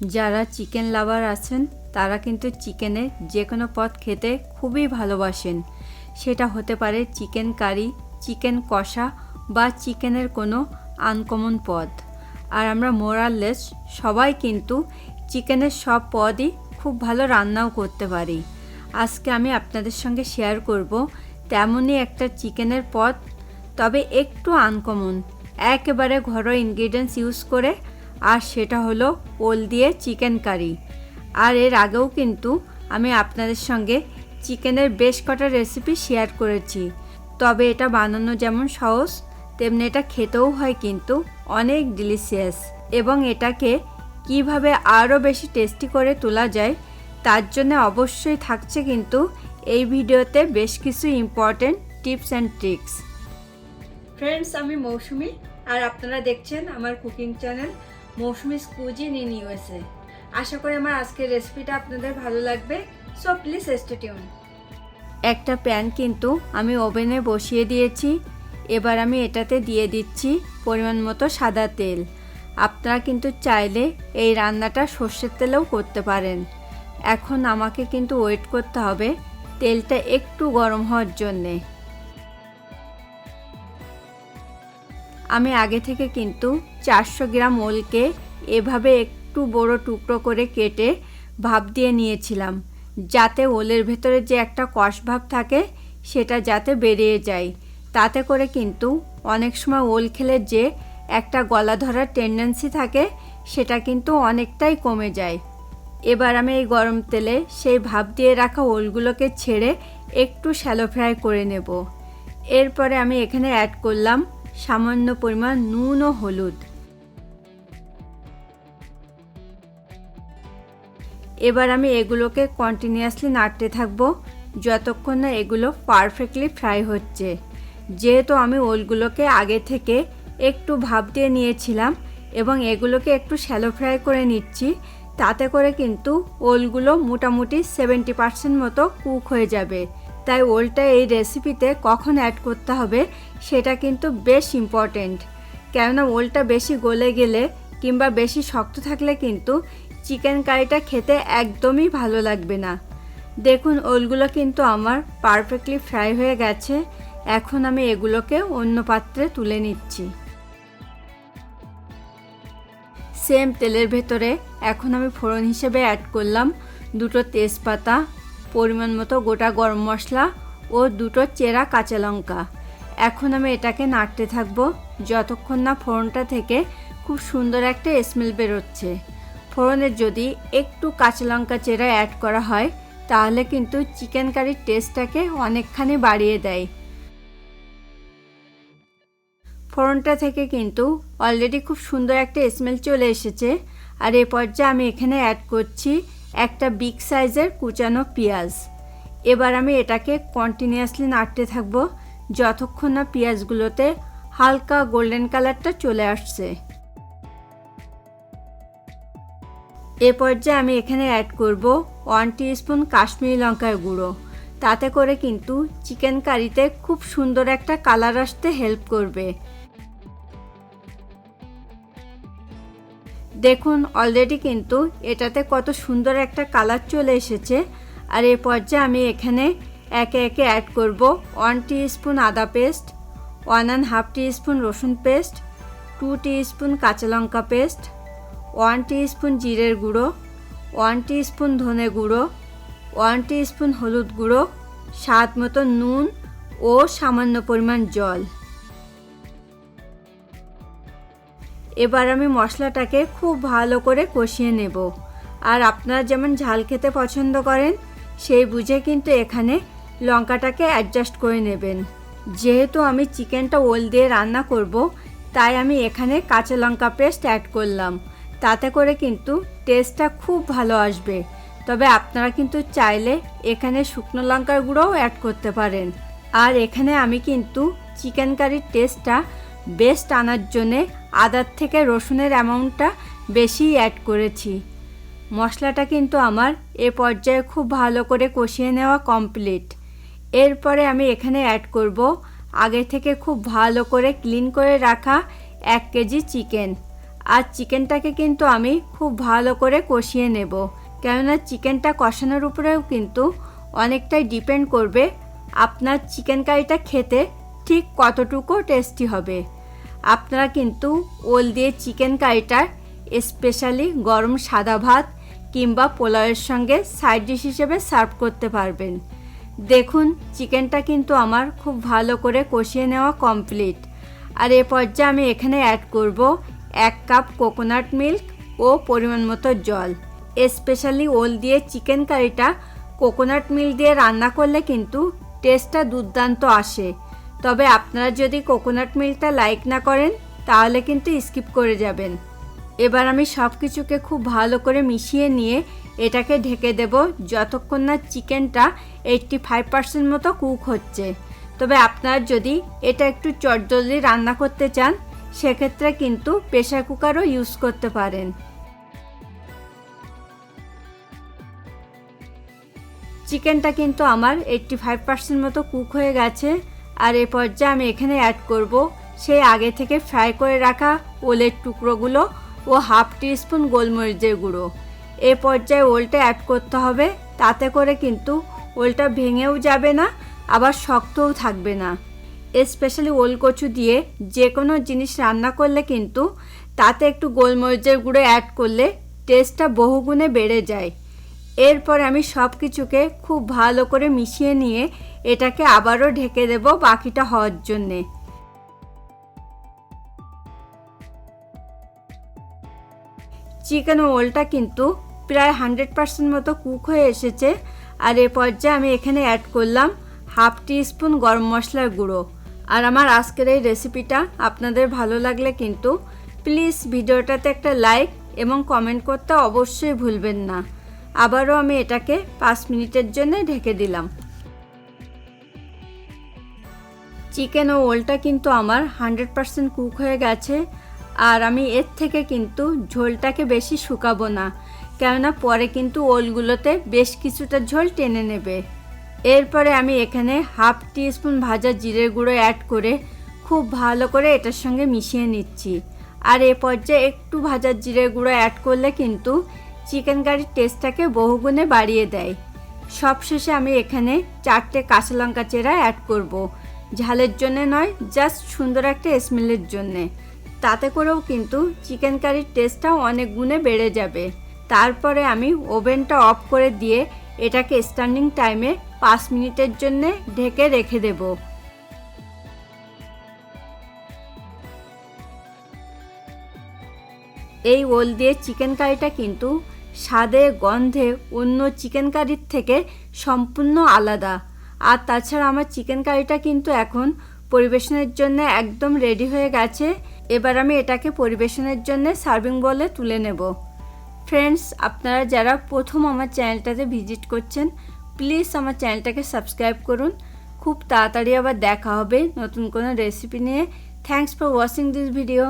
যারা chicken lover আছেন, তারা কিন্তু চিকেনের যে কোনো পদ খেতে খুবই ভালোবাসেন। সেটা হতে পারে চিকেন কারি, চিকেন কষা বা চিকেনের কোনো আনকমন পদ। আর আমরা মোরাললেস সবাই কিন্তু চিকেনের সব পদই খুব ভালো রান্নাও করতে পারি। আজকে আমি আপনাদের সঙ্গে শেয়ার করব তেমনই একটা চিকেনের পদ, তবে একটু আনকমন। একেবারে ঘরোয়া ইনগ্রিডিয়েন্টস ইউজ করে আর সেটা হলো ওল দিয়ে চিকেন কারি। আর এর আগেও কিন্তু আমি আপনাদের সঙ্গে চিকেনের বেশ কটা রেসিপি শেয়ার করেছি। তবে এটা বানানো যেমন সহজ, তেমনি এটা খেতেও হয় কিন্তু অনেক ডিলিশিয়াস এবং এটাকে কীভাবে আরও বেশি টেস্টি করে তোলা যায়, তার জন্য অবশ্যই থাকছে কিন্তু এই ভিডিওতে বেশ কিছু important tips and tricks friends আমি মৌসুমি, আর আপনারা দেখছেন আমার cooking channel Moushumi cuisine in USA আশা করি আমার আজকের রেসিপিটা আপনাদের ভালো লাগবে। সো প্লিজ স্টেটিউন একটা প্যান কিন্তু আমি ওভেনে বসিয়ে দিয়েছি। এবার আমি এটাতে দিয়ে দিচ্ছি পরিমাণ মতো সাদা তেল। আপনারা কিন্তু চাইলে এই রান্নাটা সর্ষের তেলেও করতে পারেন। এখন আমাকে কিন্তু ওয়েট করতে হবে তেলটা একটু গরম হওয়ার জন্যে। আমি আগে থেকে কিন্তু চারশো গ্রাম ওলকে এভাবে একটু বড় টুকরো করে কেটে ভাপ দিয়ে নিয়েছিলাম, যাতে ওলের ভেতরে যে একটা কষ ভাব থাকে সেটা যাতে বেরিয়ে যায়। তাতে করে কিন্তু অনেক সময় ওল খেলে যে একটা গলা ধরার টেন্ডেন্সি থাকে সেটা কিন্তু অনেকটাই কমে যায়। এবার আমি এই গরম তেলে সেই ভাপ দিয়ে রাখা ওলগুলোকে ছেড়ে একটু শ্যালো ফ্রাই করে নেব। এরপরে আমি এখানে অ্যাড করলাম সামান্য পরিমাণ নুন ও হলুদ। এবার আমি এগুলোকে কন্টিনিউয়াসলি নাড়তে থাকব, যতক্ষণ না এগুলো পারফেক্টলি ফ্রাই হচ্ছে। যেহেতু আমি ওলগুলোকে আগে থেকে একটু ভাপ দিয়ে নিয়েছিলাম এবং এগুলোকে একটু শ্যালো ফ্রাই করে নিচ্ছি, তাতে করে কিন্তু ওলগুলো মোটামুটি সেভেন্টি পার্সেন্ট মতো কুক হয়ে যাবে। তাই ওলটা এই রেসিপিতে কখন অ্যাড করতে হবে সেটা কিন্তু বেশ ইম্পর্টেন্ট কেননা ওলটা বেশি গলে গেলে কিংবা বেশি শক্ত থাকলে কিন্তু চিকেন কারিটা খেতে একদমই ভালো লাগবে না। দেখুন, ওলগুলো কিন্তু আমার পারফেক্টলি ফ্রাই হয়ে গেছে। এখন আমি এগুলোকে অন্য পাত্রে তুলে নিচ্ছি। সেম তেলের ভেতরে এখন আমি ফোড়ন হিসেবে অ্যাড করলাম দুটো তেজপাতা পরিমাণ মতো গোটা গরম মশলা ও দুটো চেরা কাঁচা লঙ্কা। এখন আমি এটাকে নাড়তে থাকব, যতক্ষণ না ফোড়নটা থেকে খুব সুন্দর একটা স্মেল বেরোচ্ছে। ফোড়নের যদি একটু কাঁচা লঙ্কা চেরা অ্যাড করা হয়, তাহলে কিন্তু চিকেন কারির টেস্টটাকে অনেকখানি বাড়িয়ে দেয়। ফোড়নটা থেকে কিন্তু অলরেডি খুব সুন্দর একটা স্মেল চলে এসেছে। আর এ পর্যায়ে আমি এখানে অ্যাড করছি একটা বিগ সাইজের কুচানো পেঁয়াজ। এবার আমি এটাকে কন্টিনিউয়াসলি নাড়তে থাকব, যতক্ষণ না পেঁয়াজগুলোতে হালকা গোল্ডেন কালারটা চলে আসছে। এ পর্যায়ে আমি এখানে অ্যাড করব ওয়ান স্পুন কাশ্মীরি লঙ্কার গুঁড়ো। তাতে করে কিন্তু চিকেন কারিতে খুব সুন্দর একটা কালার আসতে হেল্প করবে। দেখুন অলরেডি কিন্তু এটাতে কত সুন্দর একটা কালার চলে এসেছে। আর এ পর্যায়ে আমি এখানে একে একে অ্যাড করব। ওয়ান স্পুন আদা paste one and half spoon রসুন পেস্ট টু স্পুন কাঁচা লঙ্কা পেস্ট ওয়ান স্পুন জিরের গুঁড়ো ওয়ান স্পুন ধনে গুঁড়ো ওয়ান স্পুন হলুদ গুঁড়ো, স্বাদ মতো নুন ও সামান্য পরিমাণ জল। এবার আমি মশলাটাকে খুব ভালো করে কষিয়ে নেব। আর আপনারা যেমন ঝাল খেতে পছন্দ করেন, সেই বুঝে কিন্তু এখানে লঙ্কাটাকে অ্যাডজাস্ট করে নেবেন। যেহেতু আমি চিকেনটা ওল দিয়ে রান্না করব, তাই আমি এখানে কাঁচা লঙ্কা পেস্ট অ্যাড করলাম। তাতে করে কিন্তু টেস্টটা খুব ভালো আসবে। তবে আপনারা কিন্তু চাইলে এখানে শুকনো লঙ্কার গুঁড়োও অ্যাড করতে পারেন। আর এখানে আমি কিন্তু চিকেন কারির টেস্টটা বেস্ট আনার জন্যে আদার থেকে রসুনের অ্যামাউন্টটা বেশি অ্যাড করেছি। মশলাটা কিন্তু আমার এ পর্যায়ে খুব ভালো করে কষিয়ে নেওয়া কমপ্লিট এরপরে আমি এখানে অ্যাড করব আগে থেকে খুব ভালো করে ক্লিন করে রাখা এক কেজি চিকেন আর চিকেনটাকে কিন্তু আমি খুব ভালো করে কষিয়ে নেব। কেননা চিকেনটা কষানোর উপরেও কিন্তু অনেকটাই ডিপেন্ড করবে। আপনার চিকেন কারিটা খেতে ঠিক কতটুকু টেস্টি হবে। আপনারা কিন্তু ওল দিয়ে চিকেন কারিটা স্পেশালি গরম সাদা ভাত কিংবা পোলাওয়ের সঙ্গে সাইড ডিশ হিসেবে সার্ভ করতে পারবেন। দেখুন চিকেনটা কিন্তু আমার খুব ভালো করে কষিয়ে নেওয়া কমপ্লিট আর এ পর্যায়ে আমি এখানে অ্যাড করব এক কাপ কোকোনাট মিল্ক ও পরিমাণ মতো জল। স্পেশালি ওল দিয়ে চিকেন কারিটা কোকোনাট মিল্ক দিয়ে রান্না করলে কিন্তু টেস্টটা দুর্দান্ত আসে। তবে আপনারা যদি কোকোনাট মিল্কটা লাইক না করেন, তাহলে কিন্তু স্কিপ করে যাবেন। এবার আমি সব কিছুকে খুব ভালো করে মিশিয়ে নিয়ে এটাকে ঢেকে দেব যতক্ষণ না চিকেনটা এইটটি ফাইভ পার্সেন্ট মতো কুক হচ্ছে। তবে আপনারা যদি এটা একটু চটজলদি রান্না করতে চান, সেক্ষেত্রে কিন্তু প্রেশার কুকারও ইউজ করতে পারেন। চিকেনটা কিন্তু আমার এইটটি ফাইভ পার্সেন্ট মতো কুক হয়ে গেছে। আর এ পর্যায়ে আমি এখানে অ্যাড করব সেই আগে থেকে ফ্রাই করে রাখা ওলের টুকরোগুলো ও হাফ টিস্পুন গোলমরিচের গুঁড়ো। এ পর্যায়ে ওলটা অ্যাড করতে হবে, তাতে করে কিন্তু ওলটা ভেঙেও যাবে না, আবার শক্তও থাকবে না। স্পেশালি ওল কচু দিয়ে যে কোনো জিনিস রান্না করলে কিন্তু তাতে একটু গোলমরিচের গুঁড়ো অ্যাড করলে টেস্টটা বহুগুণে বেড়ে যায়। এরপর আমি সব কিছুকে খুব ভালো করে মিশিয়ে নিয়ে এটাকে আবারও ঢেকে দেব বাকিটা হওয়ার জন্যে। চিকেন ওলটা কিন্তু প্রায় হান্ড্রেড পার্সেন্ট মতো কুক হয়ে এসেছে। আর এ পর্যায়ে আমি এখানে অ্যাড করলাম হাফ টি স্পুন গরম মশলার গুঁড়ো। আর আমার আজকের এই রেসিপিটা আপনাদের ভালো লাগলে কিন্তু প্লিজ ভিডিওটাতে একটা লাইক এবং কমেন্ট করতে অবশ্যই ভুলবেন না। আবারও আমি এটাকে পাঁচ মিনিটের জন্য ঢেকে দিলাম। চিকেন ও ওলটা কিন্তু আমার হান্ড্রেড পারসেন্ট কুক হয়ে গেছে, আর আমি এর থেকে কিন্তু ঝোলটাকে বেশি শুকাবো না, কেননা পরে কিন্তু ওলগুলোতে বেশ কিছুটা ঝোল টেনে নেবে। এরপরে আমি এখানে হাফ টিস্পুন ভাজা জিরের গুঁড়ো অ্যাড করে খুব ভালো করে এটার সঙ্গে মিশিয়ে নিচ্ছি। আর এ পর্যায়ে একটু ভাজা জিরের গুঁড়ো অ্যাড করলে কিন্তু চিকেন কারির টেস্টটাকে বহুগুণে বাড়িয়ে দেয়। সবশেষে আমি এখানে চারটে কাঁচা লঙ্কা চেরা অ্যাড করব। ঝালের জন্যে নয় জাস্ট সুন্দর একটা স্মেলের জন্যে। তাতে করেও কিন্তু চিকেন কারির টেস্টটাও অনেক গুণে বেড়ে যাবে। তারপরে আমি ওভেনটা অফ করে দিয়ে এটাকে স্ট্যান্ডিং টাইমে পাঁচ মিনিটের জন্য ঢেকে রেখে দেব। এই ওল দিয়ে চিকেন কারিটা কিন্তু স্বাদে গন্ধে অন্য চিকেন কারির থেকে সম্পূর্ণ আলাদা। আর তাছাড়া আমার চিকেন কারিটা কিন্তু এখন পরিবেশনের জন্য একদম রেডি হয়ে গেছে। এবার আমি এটাকে পরিবেশনের জন্য সার্ভিং বলে তুলে নেব। ফ্রেন্ডস আপনারা যারা প্রথম আমার চ্যানেলটাতে ভিজিট করছেন প্লিজ আমার চ্যানেলটাকে সাবস্ক্রাইব করুন। খুব তাড়াতাড়ি আবার দেখা হবে নতুন কোনো রেসিপি নিয়ে। Thanks for watching this video